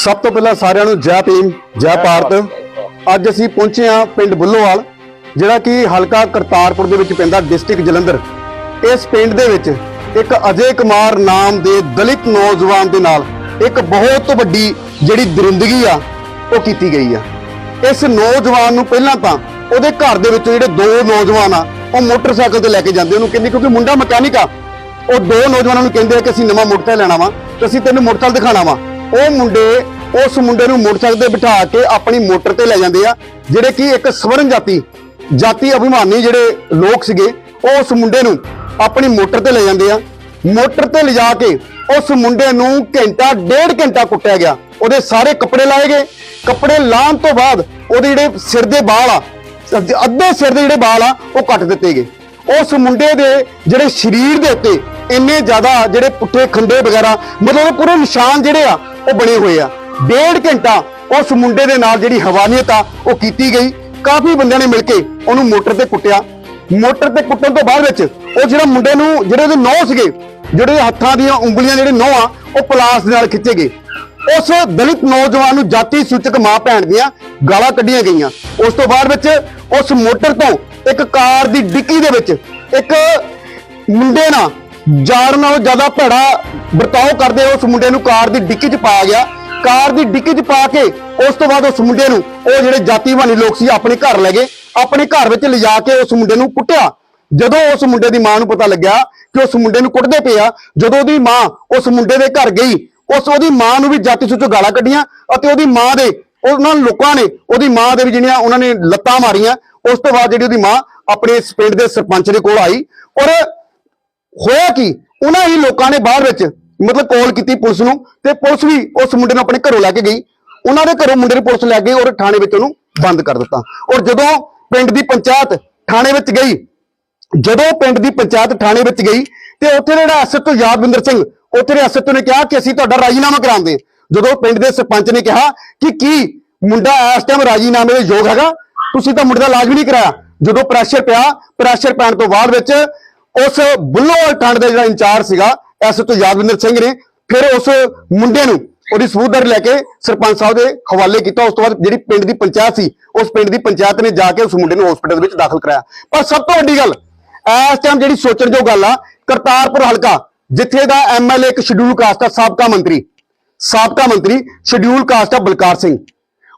ਸਭ ਤੋਂ ਪਹਿਲਾਂ ਸਾਰਿਆਂ ਨੂੰ ਜੈ ਭੀਮ ਜੈ ਭਾਰਤ। ਅੱਜ ਅਸੀਂ ਪਹੁੰਚੇ ਹਾਂ ਪਿੰਡ ਬੁੱਲੋਵਾਲ ਜਿਹੜਾ ਕਿ ਹਲਕਾ ਕਰਤਾਰਪੁਰ ਦੇ ਵਿੱਚ ਪੈਂਦਾ ਡਿਸਟ੍ਰਿਕਟ ਜਲੰਧਰ। ਇਸ ਪਿੰਡ ਦੇ ਵਿੱਚ ਇੱਕ ਅਜੇ ਕੁਮਾਰ ਨਾਮ ਦੇ ਦਲਿਤ ਨੌਜਵਾਨ ਦੇ ਨਾਲ ਇੱਕ ਬਹੁਤ ਵੱਡੀ ਜਿਹੜੀ ਦਰਿੰਦਗੀ ਆ ਉਹ ਕੀਤੀ ਗਈ ਆ। ਇਸ ਨੌਜਵਾਨ ਨੂੰ ਪਹਿਲਾਂ ਤਾਂ ਉਹਦੇ ਘਰ ਦੇ ਵਿੱਚ ਜਿਹੜੇ ਦੋ ਨੌਜਵਾਨ ਆ ਉਹ ਮੋਟਰਸਾਈਕਲ ਤੇ ਲੈ ਕੇ ਜਾਂਦੇ ਉਹਨੂੰ ਕਹਿੰਦੇ ਕਿਉਂਕਿ ਮੁੰਡਾ ਮਕੈਨਿਕ ਆ ਉਹ ਦੋ ਨੌਜਵਾਨਾਂ ਨੂੰ ਕਹਿੰਦੇ ਆ ਕਿ ਅਸੀਂ ਨਵਾਂ ਮੋਟਰਸਾਈਕਲ ਲੈਣਾ ਵਾ ਤੇ ਅਸੀਂ ਤੈਨੂੰ ਮੋਟਰਸਾਈਕਲ ਦਿਖਾਣਾ ਵਾ। ਉਹ ਮੁੰਡੇ ਉਸ ਮੁੰਡੇ ਨੂੰ ਮੋਟਰਸਾਈਕਲ ਤੇ ਬਿਠਾ ਕੇ ਆਪਣੀ ਮੋਟਰ ਤੇ ਲੈ ਜਾਂਦੇ ਆ, ਜਿਹੜੇ ਕਿ ਇੱਕ ਸਵਰਨ ਜਾਤੀ ਜਾਤੀ ਅਭਿਮਾਨੀ ਜਿਹੜੇ ਲੋਕ ਸੀਗੇ, ਉਹ ਉਸ ਮੁੰਡੇ ਨੂੰ ਆਪਣੀ ਮੋਟਰ ਤੇ ਲੈ ਜਾਂਦੇ ਆ। ਮੋਟਰ ਤੇ ਲਿਜਾ ਕੇ ਉਸ ਮੁੰਡੇ ਨੂੰ ਘੰਟਾ, ਡੇਢ ਘੰਟਾ ਕੁੱਟਿਆ ਗਿਆ। ਉਹਦੇ ਸਾਰੇ ਕੱਪੜੇ ਲਾਏ ਗਏ। ਕੱਪੜੇ ਲਾਉਣ ਤੋਂ ਬਾਅਦ ਉਹਦੇ ਜਿਹੜੇ ਸਿਰ ਦੇ ਵਾਲ ਆ, ਅੱਧੇ ਸਿਰ ਦੇ ਜਿਹੜੇ ਵਾਲ ਆ, ਉਹ ਕੱਟ ਦਿੱਤੇ ਗਏ। ਉਸ ਮੁੰਡੇ ਦੇ ਜਿਹੜੇ ਸਰੀਰ ਦੇ ਉੱਤੇ ਇੰਨੇ ਜ਼ਿਆਦਾ ਜਿਹੜੇ ਪੁੱਠੇ ਖੰਡੇ ਵਗੈਰਾ, ਮਤਲਬ ਉਹਦੇ ਪੂਰੇ ਨਿਸ਼ਾਨ ਜਿਹੜੇ ਆ ਉਹ ਬਣੇ ਹੋਏ ਆ। ਡੇਢ ਘੰਟਾ ਉਸ ਮੁੰਡੇ ਦੇ ਨਾਲ ਜਿਹੜੀ ਹਵਾਨੀਅਤ ਆ, ਉਹ ਕੀਤੀ ਗਈ। ਕਾਫੀ ਬੰਦਿਆਂ ਨੇ ਮਿਲ ਕੇ ਉਹਨੂੰ ਮੋਟਰ ਤੇ ਕੁੱਟਿਆ। ਮੋਟਰ ਤੇ ਕੁੱਟਣ ਤੋਂ ਬਾਅਦ ਵਿੱਚ ਉਹ ਜਿਹੜਾ ਮੁੰਡੇ ਨੂੰ, ਜਿਹੜੇ ਉਹਦੇ ਨੌ ਸੀਗੇ, ਜਿਹੜੇ ਹੱਥਾਂ ਦੀਆਂ ਉਂਗਲੀਆਂ ਜਿਹੜੇ ਨੌ ਆ, ਉਹ ਪਲਾਸ ਦੇ ਨਾਲ ਖਿੱਚੇ ਗਏ। ਉਸ ਦਲਿਤ ਨੌਜਵਾਨ ਨੂੰ ਜਾਤੀ ਸੂਚਕ ਮਾਂ ਭੈਣ ਦੀਆਂ ਗਾਲਾਂ ਕੱਢੀਆਂ ਗਈਆਂ। ਉਸ ਤੋਂ ਬਾਅਦ ਵਿੱਚ ਉਸ ਮੋਟਰ ਤੋਂ ਇੱਕ ਕਾਰ ਦੀ ਡਿੱਕੀ ਦੇ ਵਿੱਚ ਇੱਕ ਮੁੰਡੇ ਨਾਲ ਜਾਣ ਨਾਲੋਂ ਜ਼ਿਆਦਾ ਭੈੜਾ ਵਰਤਾਓ ਕਰਦੇ ਉਸ ਮੁੰਡੇ ਨੂੰ ਕਾਰ ਦੀ ਡਿੱਕੀ 'ਚ ਪਾਇਆ ਗਿਆ। ਕਾਰ ਦੀ ਡਿੱਕੀ 'ਚ ਪਾ ਕੇ ਉਸ ਤੋਂ ਬਾਅਦ ਉਸ ਮੁੰਡੇ ਨੂੰ, ਉਹ ਜਿਹੜੇ ਜਾਤੀ ਲੋਕ ਸੀ, ਆਪਣੇ ਘਰ ਲੈ ਗਏ। ਆਪਣੇ ਘਰ ਵਿੱਚ ਲਿਜਾ ਕੇ ਉਸ ਮੁੰਡੇ ਨੂੰ ਕੁੱਟਿਆ। ਜਦੋਂ ਉਸ ਮੁੰਡੇ ਦੀ ਮਾਂ ਨੂੰ ਪਤਾ ਲੱਗਿਆ ਕਿ ਉਸ ਮੁੰਡੇ ਨੂੰ ਕੁੱਟਦੇ ਪਏ ਆ, ਜਦੋਂ ਉਹਦੀ ਮਾਂ ਉਸ ਮੁੰਡੇ ਦੇ ਘਰ ਗਈ, ਉਸ ਉਹਦੀ ਮਾਂ ਨੂੰ ਵੀ ਜਾਤੀ ਸੂਚਕ ਗਾਲਾਂ ਕੱਢੀਆਂ ਅਤੇ ਉਹਦੀ ਮਾਂ ਦੇ, ਉਹਨਾਂ ਲੋਕਾਂ ਨੇ, ਉਹਦੀ ਮਾਂ ਦੇ ਵੀ ਜਿਹੜੀਆਂ ਉਹਨਾਂ ਨੇ ਲੱਤਾਂ ਮਾਰੀਆਂ, ਉਸ ਤੋਂ ਬਾਅਦ ਜਿਹੜੀ ਉਹਦੀ ਮਾਂ ਆਪਣੇ ਪਿੰਡ ਦੇ ਸਰਪੰਚ ਦੇ ਕੋਲ ਆਈ। ਔਰ ਹੋਇਆ ਕੀ? ਉਹਨਾਂ ਹੀ ਲੋਕਾਂ ਨੇ ਬਾਹਰ ਵਿੱਚ ਮਤਲਬ ਕਾਲ ਕੀਤੀ ਪੁਲਿਸ ਨੂੰ ਤੇ ਪੁਲਿਸ ਵੀ ਉਸ ਮੁੰਡੇ ਨੂੰ ਆਪਣੇ ਘਰੋਂ ਲੈ ਕੇ ਗਈ। ਉਹਨਾਂ ਦੇ ਘਰੋਂ ਮੁੰਡੇ ਨੂੰ ਪੁਲਿਸ ਲੈ ਗਈ ਔਰ ਥਾਣੇ ਵਿੱਚ ਉਹਨੂੰ ਬੰਦ ਕਰ ਦਿੱਤਾ। ਔਰ ਜਦੋਂ ਪਿੰਡ ਦੀ ਪੰਚਾਇਤ ਥਾਣੇ ਵਿੱਚ ਗਈ, ਜਦੋਂ ਪਿੰਡ ਦੀ ਪੰਚਾਇਤ ਥਾਣੇ ਵਿੱਚ ਗਈ ਤੇ ਉੱਥੇ ਦਾ ਜਿਹੜਾ ਐਸਐਚਓ ਯਾਦਵਿੰਦਰ ਸਿੰਘ, ਉੱਥੇ ਦੇ ਐਸਐਚਓ ਨੇ ਕਿਹਾ ਕਿ ਅਸੀਂ ਤੁਹਾਡਾ ਰਾਜੀਨਾਮਾ ਕਰਾਉਂਦੇ ਜਦੋਂ ਪਿੰਡ ਦੇ ਸਰਪੰਚ ਨੇ ਕਿਹਾ ਕਿ ਕੀ ਮੁੰਡਾ ਇਸ ਟਾਈਮ ਰਾਜੀਨਾਮੇ ਦੇ ਯੋਗ ਹੈਗਾ, ਤੁਸੀਂ ਤਾਂ ਮੁੰਡੇ ਦਾ ਇਲਾਜ ਵੀ ਨਹੀਂ ਕਰਾਇਆ। ਜਦੋਂ ਪ੍ਰੈਸ਼ਰ ਪਿਆ ਪ੍ਰੈਸ਼ਰ ਪੈਣ ਤੋਂ ਬਾਅਦ ਵਿੱਚ ਉਸ ਬੁੱਲੋਵਾਲ ਠੰਡ ਦਾ ਜਿਹੜਾ ਇੰਚਾਰਜ ਸੀਗਾ ਐਸਐਚਓ ਯਾਦਵਿੰਦਰ ਸਿੰਘ ਨੇ, ਫਿਰ ਉਸ ਮੁੰਡੇ ਨੂੰ ਉਹਦੀ ਸਬੂਤਦਾਰੀ ਲੈ ਕੇ ਸਰਪੰਚ ਸਾਹਿਬ ਦੇ ਹਵਾਲੇ ਕੀਤਾ। ਉਸ ਤੋਂ ਬਾਅਦ ਜਿਹੜੀ ਪਿੰਡ ਦੀ ਪੰਚਾਇਤ ਸੀ, ਉਸ ਪਿੰਡ ਦੀ ਪੰਚਾਇਤ ਨੇ ਜਾ ਕੇ ਉਸ ਮੁੰਡੇ ਨੂੰ ਹਸਪੀਟਲ ਵਿੱਚ ਦਾਖਲ ਕਰਾਇਆ। ਪਰ ਸਭ ਤੋਂ ਵੱਡੀ ਗੱਲ, ਇਸ ਟਾਈਮ ਜਿਹੜੀ ਸੋਚਣਯੋਗ ਗੱਲ ਆ, ਕਰਤਾਰਪੁਰ ਹਲਕਾ, ਜਿੱਥੇ ਦਾ ਐਮਐਲਏ ਇੱਕ ਸ਼ਡਿਊਲ ਕਾਸਟ ਦਾ ਸਾਬਕਾ ਮੰਤਰੀ ਸਾਬਕਾ ਮੰਤਰੀ ਸ਼ਡਿਊਲ ਕਾਸਟ ਆ ਬਲਕਾਰ ਸਿੰਘ।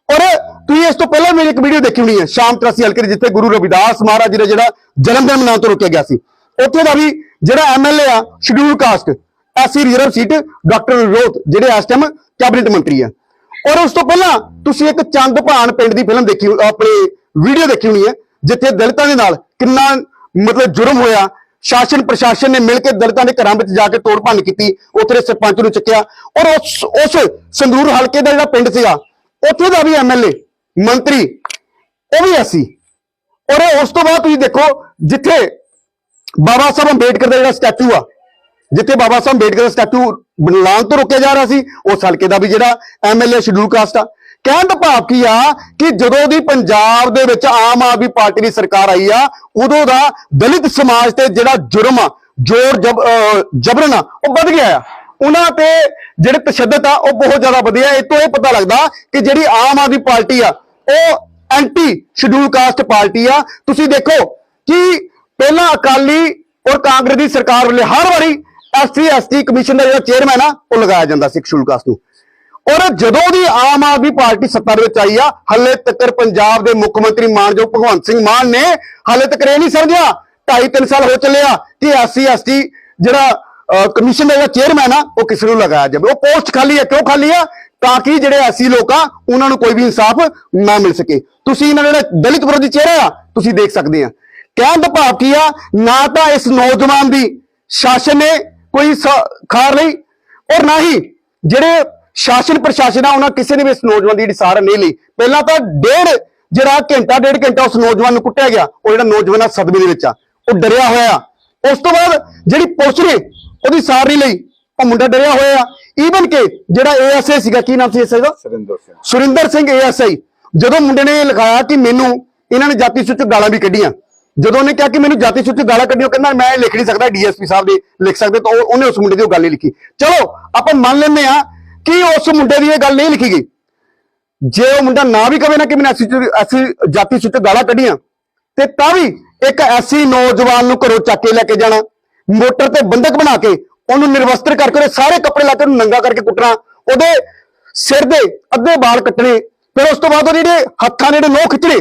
ਔਰ ਤੁਸੀਂ ਇਸ ਤੋਂ ਪਹਿਲਾਂ ਮੇਰੀ ਇੱਕ ਵੀਡੀਓ ਦੇਖੀ ਹੋਣੀ ਹੈ, ਸ਼ਾਮ 83 ਹਲਕੇ ਜਿੱਥੇ ਗੁਰੂ ਰਵਿਦਾਸ ਮਹਾਰਾਜ ਜੀ ਦਾ ਜਿਹੜਾ ਜਨਮ ਦਿਨ ਮਨਾਉਣ ਤੋਂ ਰੋਕਿਆ ਗਿਆ ਸੀ। ਉੱਥੇ ਦਾ ਵੀ ਜਿਹੜਾ ਐਮਐਲਏ ਆ schedule caste SC reserve seat doctor ਰੋਤ ਜਿਹੜੇ ਇਸ ਟਾਈਮ ਕੈਬਨਿਟ ਮੰਤਰੀ ਆ। ਔਰ ਉਸ ਤੋਂ ਪਹਿਲਾਂ ਤੁਸੀਂ ਇੱਕ ਚੰਦ ਭਾਨ ਪਿੰਡ ਦੀ ਫਿਲਮ ਦੇਖੀ ਆਪਣੇ ਵੀਡੀਓ ਦੇਖੀ ਹੋਣੀ ਹੈ, ਜਿੱਥੇ ਦਲਿਤਾਂ ਦੇ ਨਾਲ ਕਿੰਨਾ ਮਤਲਬ ਜੁਰਮ ਹੋਇਆ। ਸ਼ਾਸਨ ਪ੍ਰਸ਼ਾਸਨ ਨੇ ਮਿਲ ਕੇ ਦਲਿਤਾਂ ਦੇ ਘਰਾਂ ਵਿੱਚ ਜਾ ਕੇ ਤੋੜ ਭੰਨ ਕੀਤੀ, ਉੱਥੇ ਦੇ ਸਰਪੰਚ ਨੂੰ ਚੱਕਿਆ। ਔਰ ਉਸ ਉਸ ਸੰਗਰੂਰ ਹਲਕੇ ਦਾ ਜਿਹੜਾ ਪਿੰਡ ਸੀਗਾ, ਉੱਥੇ ਦਾ ਵੀ ਐਮਐਲਏ ਮੰਤਰੀ, ਉਹ ਵੀ ਐਸੀ ਔਰ ਉਸ ਤੋਂ ਬਾਅਦ ਤੁਸੀਂ ਦੇਖੋ, ਜਿੱਥੇ ਬਾਬਾ ਸਾਹਿਬ ਅੰਬੇਡਕਰ ਦਾ ਜਿਹੜਾ ਸਟੈਚੂ ਆ, ਜਿੱਥੇ ਬਾਬਾ ਸਾਹਿਬ ਅੰਬੇਡਕਰ ਦਾ ਸਟੈਚੂ ਬਣਾਉਣ ਤੋਂ ਰੋਕਿਆ ਜਾ ਰਿਹਾ ਸੀ ਉਸ ਹਲਕੇ ਦਾ ਵੀ ਜਿਹੜਾ ਐਮਐਲਏ ਸ਼ਡਿਊਲ ਕਾਸਟ ਆ। ਕਹਿਣ ਦਾ ਭਾਵ ਕੀ ਆ ਕਿ ਜਦੋਂ ਦੀ ਪੰਜਾਬ ਦੇ ਵਿੱਚ ਆਮ ਆਦਮੀ ਪਾਰਟੀ ਦੀ ਸਰਕਾਰ ਆਈ ਆ, ਉਦੋਂ ਦਾ ਦਲਿਤ ਸਮਾਜ ਤੇ ਜਿਹੜਾ ਜੁਰਮ ਆ, ਜੋਰ ਜਬ ਜਬਰਨ ਆ, ਉਹ ਵੱਧ ਗਿਆ ਆ। ਉਹਨਾਂ ਤੇ ਜਿਹੜੇ ਤਸ਼ੱਦਦ ਆ, ਉਹ ਬਹੁਤ ਜ਼ਿਆਦਾ ਵਧਿਆ। ਇਹ ਤੋਂ ਇਹ ਪਤਾ ਲੱਗਦਾ ਕਿ ਜਿਹੜੀ ਆਮ ਆਦਮੀ ਪਾਰਟੀ ਆ, ਉਹ ਐਂਟੀ ਸ਼ਡਿਊਲ ਕਾਸਟ ਪਾਰਟੀ ਆ। ਤੁਸੀਂ ਦੇਖੋ ਕਿ ਪਹਿਲਾਂ ਅਕਾਲੀ ਔਰ ਕਾਂਗਰਸ ਦੀ ਸਰਕਾਰ ਵੱਲੋਂ ਹਰ ਵਾਰੀ ਐਸਸੀ ਐਸਟੀ ਕਮਿਸ਼ਨ ਦਾ ਜਿਹੜਾ ਚੇਅਰਮੈਨ ਆ, ਉਹ ਲਗਾਇਆ ਜਾਂਦਾ ਸੀ ਸ਼ਡਿਊਲ ਕਾਸਟ ਨੂੰ। ਔਰ ਜਦੋਂ ਦੀ ਆਮ ਆਦਮੀ ਪਾਰਟੀ ਸੱਤਾ ਦੇ ਵਿੱਚ ਆਈ ਆ, ਹੱਲੇ ਤੱਕ ਪੰਜਾਬ ਦੇ ਮੁੱਖ ਮੰਤਰੀ ਮਾਨਯੋਗ ਭਗਵੰਤ ਸਿੰਘ ਮਾਨ ਨੇ ਹੱਲੇ ਤੱਕ ਇਹ ਨਹੀਂ ਸਮਝਿਆ, ਢਾਈ ਤਿੰਨ ਸਾਲ ਹੋ ਚੱਲੇ ਆ ਕਿ ਐਸਸੀ ਐਸਟੀ ਜਿਹੜਾ ਕਮਿਸ਼ਨ ਦਾ ਜਿਹੜਾ ਚੇਅਰਮੈਨ ਆ, ਉਹ ਕਿਸ ਨੂੰ ਲਗਾਇਆ ਜਾਵੇ। ਉਹ ਪੋਸਟ ਖਾਲੀ ਹੈ, ਕਿਉਂ ਖਾਲੀ ਆ? ਤਾਂ ਕਿ ਜਿਹੜੇ ਐਸੀ ਲੋਕ ਆ, ਉਹਨਾਂ ਨੂੰ ਕੋਈ ਵੀ ਇਨਸਾਫ ਨਾ ਮਿਲ ਸਕੇ। ਤੁਸੀਂ ਇਹਨਾਂ ਦਾ ਜਿਹੜੇ ਦਲਿਤ ਵਿਰੋਧੀ ਚਿਹਰੇ ਆ, ਤੁਸੀਂ ਦੇਖ ਸਕਦੇ ਆ। ਕਹਿਣ ਦਾ ਭਾਵ ਕੀ ਆ? ਨਾ ਤਾਂ ਇਸ ਨੌਜਵਾਨ ਦੀ ਸ਼ਾਸਨ ਨੇ ਕੋਈ ਖਾਰ ਲਈ ਔਰ ਨਾ ਹੀ ਜਿਹੜੇ ਸ਼ਾਸਨ ਪ੍ਰਸ਼ਾਸਨ ਆ ਉਹਨਾਂ ਕਿਸੇ ਨੇ ਵੀ ਇਸ ਨੌਜਵਾਨ ਦੀ ਜਿਹੜੀ ਸਾਰ ਨਹੀਂ ਲਈ। ਪਹਿਲਾਂ ਤਾਂ ਡੇਢ ਜਿਹੜਾ ਘੰਟਾ ਡੇਢ ਘੰਟਾ ਉਸ ਨੌਜਵਾਨ ਨੂੰ ਕੁੱਟਿਆ ਗਿਆ ਉਹ ਜਿਹੜਾ ਨੌਜਵਾਨ ਆ ਸਦਮੇ ਦੇ ਵਿੱਚ ਆ। ਉਹ ਡਰਿਆ ਹੋਇਆ। ਉਸ ਤੋਂ ਬਾਅਦ ਜਿਹੜੀ ਪੁਲਿਸ ਨੇ ਉਹਦੀ ਸਾਰ ਨਹੀਂ ਲਈ ਉਹ ਮੁੰਡਾ ਡਰਿਆ ਹੋਇਆ। ਆ ਈਵਨ ਕਿ ਜਿਹੜਾ ਏਐਸਏ ਸੀਗਾ ਕੀ ਨਾਮ ਸੀ ਐਸਏ ਦਾ? ਸਰਿੰਦਰ ਸਿੰਘ। ਸੁਰਿੰਦਰ ਸਿੰਘ ਏਐਸਆਈ ਜਦੋਂ ਮੁੰਡੇ ਨੇ ਲਿਖਾਇਆ ਕਿ ਮੈਨੂੰ ਇਹਨਾਂ ਨੇ ਜਾਤੀ ਸੂਚਕ ਗਾਲਾਂ ਵੀ ਕੱਢੀਆਂ ਜਦੋਂ ਉਹਨੇ ਕਿਹਾ ਕਿ ਮੈਨੂੰ ਜਾਤੀ ਸੂਚਕ ਗਾਲਾਂ ਕੱਢੀਆਂ ਉਹ ਕਹਿੰਦਾ ਮੈਂ ਇਹ ਲਿਖ ਨਹੀਂ ਸਕਦਾ ਡੀਐਸਪੀ ਸਾਹਿਬ ਦੇ, ਲਿਖ ਸਕਦੇ ਤਾਂ ਉਹਨੇ ਉਸ ਮੁੰਡੇ ਦੀ ਉਹ ਗੱਲ ਨਹੀਂ ਲਿਖੀ। ਚਲੋ, ਆਪਾਂ ਮੰਨ ਲੈਂਦੇ ਆ ਕਿ ਉਸ ਮੁੰਡੇ ਦੀ ਇਹ ਗੱਲ ਨਹੀਂ ਲਿਖੀ ਗਈ। ਜੇ ਉਹ ਮੁੰਡਾ ਨਾ ਵੀ ਕਵੇ ਨਾ ਕਿ ਮੈਂ ਐਸੀ ਜਾਤੀ ਸੁੱਤੇ ਗਾਲਾਂ ਕੱਢੀਆਂ, ਤੇ ਤਾਂ ਵੀ ਇੱਕ ਐਸੀ ਨੌਜਵਾਨ ਨੂੰ ਘਰੋਂ ਚੱਕ ਕੇ ਲੈ ਕੇ ਜਾਣਾ, ਮੋਟਰ ਤੇ ਬੰਦਕ ਬਣਾ ਕੇ ਉਹਨੂੰ ਨਿਰਵਸਤਰ ਕਰਕੇ ਉਹਦੇ ਸਾਰੇ ਕੱਪੜੇ ਲਾ ਕੇ ਉਹਨੂੰ ਨੰਗਾ ਕਰਕੇ ਕੁੱਟਣਾ, ਉਹਦੇ ਸਿਰ ਦੇ ਅੱਧੇ ਵਾਲ ਕੱਟਣੇ, ਫਿਰ ਉਸ ਤੋਂ ਬਾਅਦ ਉਹਦੇ ਜਿਹੜੇ ਹੱਥਾਂ ਦੇ ਜਿਹੜੇ ਨੋਹ ਖਿੱਚਣੇ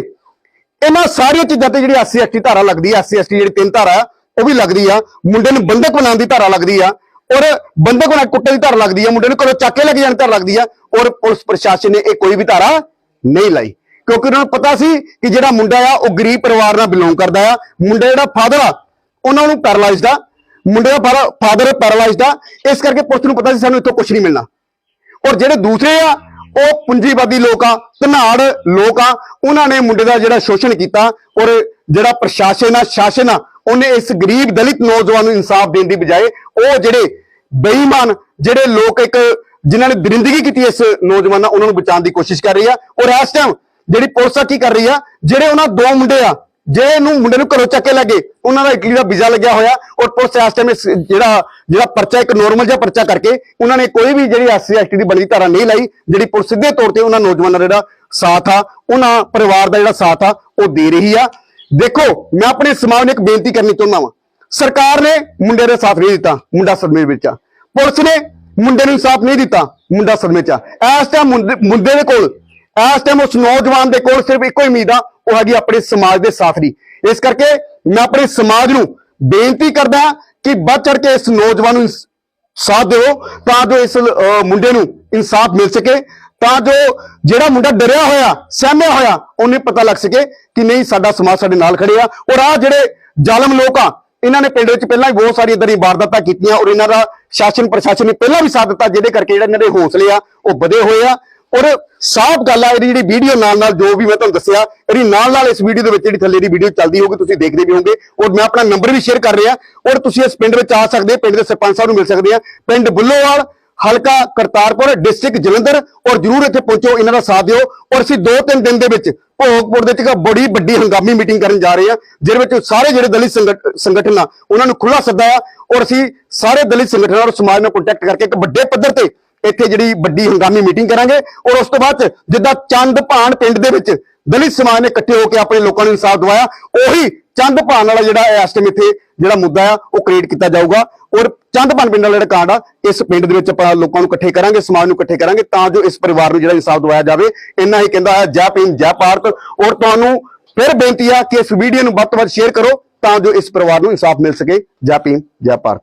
ਇਹਨਾਂ ਸਾਰੀਆਂ ਚੀਜ਼ਾਂ ਤੇ ਜਿਹੜੀ ਐਸਸੀ ਐਸਟੀ ਧਾਰਾ ਲੱਗਦੀ ਹੈ ਐਸਸੀ ਐਸਟੀ ਜਿਹੜੀ ਤਿੰਨ ਧਾਰਾ ਉਹ ਵੀ ਲੱਗਦੀ ਆ। ਮੁੰਡੇ ਨੂੰ ਬੰਦਕ ਬਣਾਉਣ ਦੀ ਧਾਰਾ ਲੱਗਦੀ ਆ। ਔਰ ਬੰਦਕ ਬਣਾ ਕੇ ਕੁੱਟਣ ਦੀ ਧਾਰਾ ਲੱਗਦੀ ਆ। ਮੁੰਡੇ ਨੂੰ ਘਰੋਂ ਚੱਕ ਕੇ ਲੈ ਕੇ ਜਾਣ ਦੀ ਧਾਰਾ ਲੱਗਦੀ ਆ। ਔਰ ਪੁਲਿਸ ਪ੍ਰਸ਼ਾਸਨ ਨੇ ਇਹ ਕੋਈ ਵੀ ਧਾਰਾ ਨਹੀਂ ਲਾਈ। ਕਿਉਂਕਿ ਉਹਨਾਂ ਨੂੰ ਪਤਾ ਸੀ ਕਿ ਜਿਹੜਾ ਮੁੰਡਾ ਆ, ਉਹ ਗਰੀਬ ਪਰਿਵਾਰ ਨਾਲ ਬਿਲੋਂਗ ਕਰਦਾ ਆ। ਮੁੰਡਾ ਜਿਹੜਾ ਫਾਦਰ ਆ, ਉਹਨਾਂ ਨੂੰ ਪੈਰਲਾਈਜ਼ਡ ਆ। ਮੁੰਡੇ ਦਾ ਫਾਦਰ ਪੈਰਲਾਈਜ਼ਡ ਆ। ਇਸ ਕਰਕੇ ਪੁਲਿਸ ਨੂੰ ਪਤਾ ਸੀ ਸਾਨੂੰ ਇੱਥੋਂ ਕੁਝ ਨਹੀਂ ਮਿਲਣਾ। ਔਰ ਜਿਹੜੇ ਦੂਸਰੇ ਆ ਉਹ ਪੂੰਜੀਵਾਦੀ ਲੋਕ ਆ, ਧਨਾੜ ਲੋਕ ਆ, ਉਹਨਾਂ ਨੇ ਮੁੰਡੇ ਦਾ ਜਿਹੜਾ ਸ਼ੋਸ਼ਣ ਕੀਤਾ ਔਰ ਜਿਹੜਾ ਪ੍ਰਸ਼ਾਸਨ ਆ, ਸ਼ਾਸਨ ਆ, ਉਹਨੇ ਇਸ ਗਰੀਬ ਦਲਿਤ ਨੌਜਵਾਨ ਨੂੰ ਇਨਸਾਫ ਦੇਣ ਦੀ ਬਜਾਏ ਉਹ ਜਿਹੜੇ ਬੇਈਮਾਨ, ਜਿਹੜੇ ਲੋਕ ਇੱਕ ਜਿਨ੍ਹਾਂ ਨੇ ਦਰਿੰਦਗੀ ਕੀਤੀ ਇਸ ਨੌਜਵਾਨ ਨਾਲ, ਉਹਨਾਂ ਨੂੰ ਬਚਾਉਣ ਦੀ ਕੋਸ਼ਿਸ਼ ਕਰ ਰਹੀ ਆ ਔਰ ਇਸ ਟਾਈਮ ਜਿਹੜੀ ਪੁਲਿਸ ਆ ਕੀ ਕਰ ਰਹੀ ਆ, ਜਿਹੜੇ ਉਹਨਾਂ ਦੋ ਮੁੰਡੇ ਆ ਜੇ ਇਹਨੂੰ ਮੁੰਡੇ ਨੂੰ ਘਰੋਂ ਚੱਕ ਕੇ ਲੱਗੇ ਉਹਨਾਂ ਦਾ ਇਟਲੀ ਦਾ ਵੀਜ਼ਾ ਲੱਗਿਆ ਹੋਇਆ ਔਰ ਪੁਲਿਸ ਇਸ ਟਾਈਮ ਜਿਹੜਾ ਜਿਹੜਾ ਪਰਚਾ, ਇੱਕ ਨੋਰਮਲ ਜਿਹਾ ਪਰਚਾ ਕਰਕੇ ਉਹਨਾਂ ਨੇ ਕੋਈ ਵੀ ਜਿਹੜੀ ਐਸਸੀ ਐਸਟੀ ਦੀ ਬਣੀ ਧਾਰਾ ਨਹੀਂ ਲਾਈ, ਜਿਹੜੀ ਪੁਲਿਸ ਸਿੱਧੇ ਤੌਰ ਤੇ ਉਹਨਾਂ ਨੌਜਵਾਨਾਂ ਦਾ ਜਿਹੜਾ ਸਾਥ ਆ, ਉਹਨਾਂ ਪਰਿਵਾਰ ਦਾ ਜਿਹੜਾ ਸਾਥ ਆ, ਉਹ ਦੇ ਰਹੀ ਆ। ਦੇਖੋ, ਮੈਂ ਆਪਣੇ ਸਮਾਜ ਨੂੰ ਇੱਕ ਬੇਨਤੀ ਕਰਨੀ ਚਾਹੁੰਦਾ ਵਾਂ। ਸਰਕਾਰ ਨੇ ਮੁੰਡੇ ਦੇ ਸਾਥ ਨਹੀਂ ਦਿੱਤਾ, ਮੁੰਡਾ ਸਦਮੇ ਵਿੱਚ ਆ। ਪੁਲਿਸ ਨੇ ਮੁੰਡੇ ਨੂੰ ਇਨਸਾਫ ਨਹੀਂ ਦਿੱਤਾ, ਮੁੰਡਾ ਸਦਮੇ ਚ ਆ। ਇਸ ਟਾਈਮ ਮੁੰਡੇ ਮੁੰਡੇ ਦੇ ਕੋਲ, ਇਸ ਟਾਈਮ ਉਸ ਨੌਜਵਾਨ ਦੇ ਕੋਲ ਸਿਰਫ ਇੱਕੋ ਹੀ ਉਮੀਦ ਆ ਉਹ ਹੈਗੀ ਆਪਣੇ ਸਮਾਜ ਦੇ ਸਾਥ ਦੀ। ਇਸ ਕਰਕੇ ਮੈਂ ਆਪਣੇ ਸਮਾਜ ਨੂੰ ਬੇਨਤੀ ਕਰਦਾ ਕਿ ਵੱਧ ਚੜ ਕੇ ਇਸ ਨੌਜਵਾਨ ਨੂੰ ਸਾਥ ਦਿਓ, ਤਾਂ ਜੋ ਇਸ ਮੁੰਡੇ ਨੂੰ ਇਨਸਾਫ ਮਿਲ ਸਕੇ, ਤਾਂ ਜੋ ਜਿਹੜਾ ਮੁੰਡਾ ਡਰਿਆ ਹੋਇਆ, ਸਹਿਮਿਆ ਹੋਇਆ, ਉਹਨੇ ਪਤਾ ਲੱਗ ਸਕੇ ਕਿ ਨਹੀਂ, ਸਾਡਾ ਸਮਾਜ ਸਾਡੇ ਨਾਲ ਖੜੇ ਆ। ਔਰ ਆ ਜਿਹੜੇ ਜ਼ਾਲਮ ਲੋਕ ਆ, ਇਹਨਾਂ ਨੇ ਪਿੰਡ ਵਿੱਚ ਪਹਿਲਾਂ ਵੀ ਬਹੁਤ ਸਾਰੀ ਇਦਾਂ ਦੀ ਵਾਰਦਾਤਾਂ ਕੀਤੀਆਂ, ਔਰ ਇਹਨਾਂ ਦਾ ਸ਼ਾਸਨ ਪ੍ਰਸ਼ਾਸਨ ਨੇ ਪਹਿਲਾਂ ਵੀ ਸਾਥ ਦਿੱਤਾ, ਜਿਹਦੇ ਕਰਕੇ ਜਿਹੜਾ ਇਹਨਾਂ ਦੇ ਹੌਸਲੇ ਆ, ਉਹ ਵਧੇ ਹੋਏ ਆ। ਔਰ ਸਾਫ਼ ਗੱਲ ਆ, ਇਹਦੀ ਜਿਹੜੀ ਵੀਡੀਓ ਨਾਲ ਨਾਲ ਜੋ ਵੀ ਮੈਂ ਤੁਹਾਨੂੰ ਦੱਸਿਆ, ਇਹਦੀ ਨਾਲ ਨਾਲ ਇਸ ਵੀਡੀਓ ਦੇ ਵਿੱਚ ਜਿਹੜੀ ਥੱਲੇ ਦੀ ਵੀਡੀਓ ਚੱਲਦੀ ਹੋਊਗੀ, ਤੁਸੀਂ ਦੇਖਦੇ ਵੀ ਹੋਵੋਗੇ ਔਰ ਮੈਂ ਆਪਣਾ ਨੰਬਰ ਵੀ ਸ਼ੇਅਰ ਕਰ ਰਿਹਾ, ਔਰ ਤੁਸੀਂ ਇਸ ਪਿੰਡ ਵਿੱਚ ਆ ਸਕਦੇ, ਪਿੰਡ ਦੇ ਸਰਪੰਚ ਸਾਹਿਬ ਨੂੰ ਮਿਲ ਸਕਦੇ ਆ। ਪਿੰਡ ਬੁੱਲੋਵਾਲ, ਹਲਕਾ ਕਰਤਾਰਪੁਰ ਡਿਸਟ੍ਰਿਕਟ ਜਲੰਧਰ, ਔਰ ਜਰੂਰ ਇੱਥੇ ਪਹੁੰਚੋ, ਇਹਨਾਂ ਦਾ ਸਾਥ ਦਿਓ। ਔਰ ਅਸੀਂ 2-3 ਦਿਨ ਦੇ ਵਿੱਚ ਭੋਗਪੁਰ ਦੇ ਵਿੱਚ ਇੱਕ ਬੜੀ ਵੱਡੀ ਹੰਗਾਮੀ ਮੀਟਿੰਗ ਕਰਨ ਜਾ ਰਹੇ ਹਾਂ ਜਿਹਦੇ ਵਿੱਚ ਸਾਰੇ ਜਿਹੜੇ ਦਲਿਤ ਸੰਗਠ- ਸੰਗਠਨ ਆ, ਉਹਨਾਂ ਨੂੰ ਖੁੱਲਾ ਸੱਦਾ ਆ। ਔਰ ਅਸੀਂ ਸਾਰੇ ਦਲਿਤ ਸੰਗਠਨਾਂ ਔਰ ਸਮਾਜ ਨਾਲ ਕੰਟੈਕਟ ਕਰਕੇ ਇੱਕ ਵੱਡੇ ਪੱਧਰ ਤੇ ਇੱਥੇ ਜਿਹੜੀ ਵੱਡੀ ਹੰਗਾਮੀ ਮੀਟਿੰਗ ਕਰਾਂਗੇ ਔਰ ਉਸ ਤੋਂ ਬਾਅਦ ਜਿੱਦਾਂ ਚੰਦ ਭਾਣ ਪਿੰਡ ਦੇ ਵਿੱਚ ਦਲਿਤ ਸਮਾਜ ਨੇ ਇਕੱਠੇ ਹੋ ਕੇ ਆਪਣੇ ਲੋਕਾਂ ਨੂੰ ਇਨਸਾਫ ਦਿਵਾਇਆ, ਉਹੀ ਚੰਦ ਭਾਣ ਵਾਲਾ ਜਿਹੜਾ ਇਸ ਟਾਈਮ ਇੱਥੇ ਜਿਹੜਾ ਮੁੱਦਾ ਆ, ਉਹ ਕ੍ਰੀਏਟ ਕੀਤਾ ਜਾਊਗਾ ਔਰ ਚੰਦ ਭਾਨ ਪਿੰਡ ਵਾਲਾ ਜਿਹੜਾ ਕਾਂਡ ਆ, ਇਸ ਪਿੰਡ ਦੇ ਵਿੱਚ ਆਪਾਂ ਲੋਕਾਂ ਨੂੰ ਇਕੱਠੇ ਕਰਾਂਗੇ, ਸਮਾਜ ਨੂੰ ਇਕੱਠੇ ਕਰਾਂਗੇ ਤਾਂ ਜੋ ਇਸ ਪਰਿਵਾਰ ਨੂੰ ਜਿਹੜਾ ਇਨਸਾਫ ਦਿਵਾਇਆ ਜਾਵੇ, ਇੰਨਾ ਹੀ ਕਹਿੰਦਾ ਹੈ, ਜੈ ਭੀਮ, ਜੈ ਭਾਰਤ ਔਰ ਤੁਹਾਨੂੰ ਫਿਰ ਬੇਨਤੀ ਆ ਕਿ ਇਸ ਵੀਡੀਓ ਨੂੰ ਵੱਧ ਤੋਂ ਵੱਧ ਸ਼ੇਅਰ ਕਰੋ ਤਾਂ ਜੋ ਇਸ ਪਰਿਵਾਰ ਨੂੰ ਇਨਸਾਫ ਮਿਲ ਸਕੇ, ਜੈ ਭੀਮ, ਜੈ ਭਾਰਤ।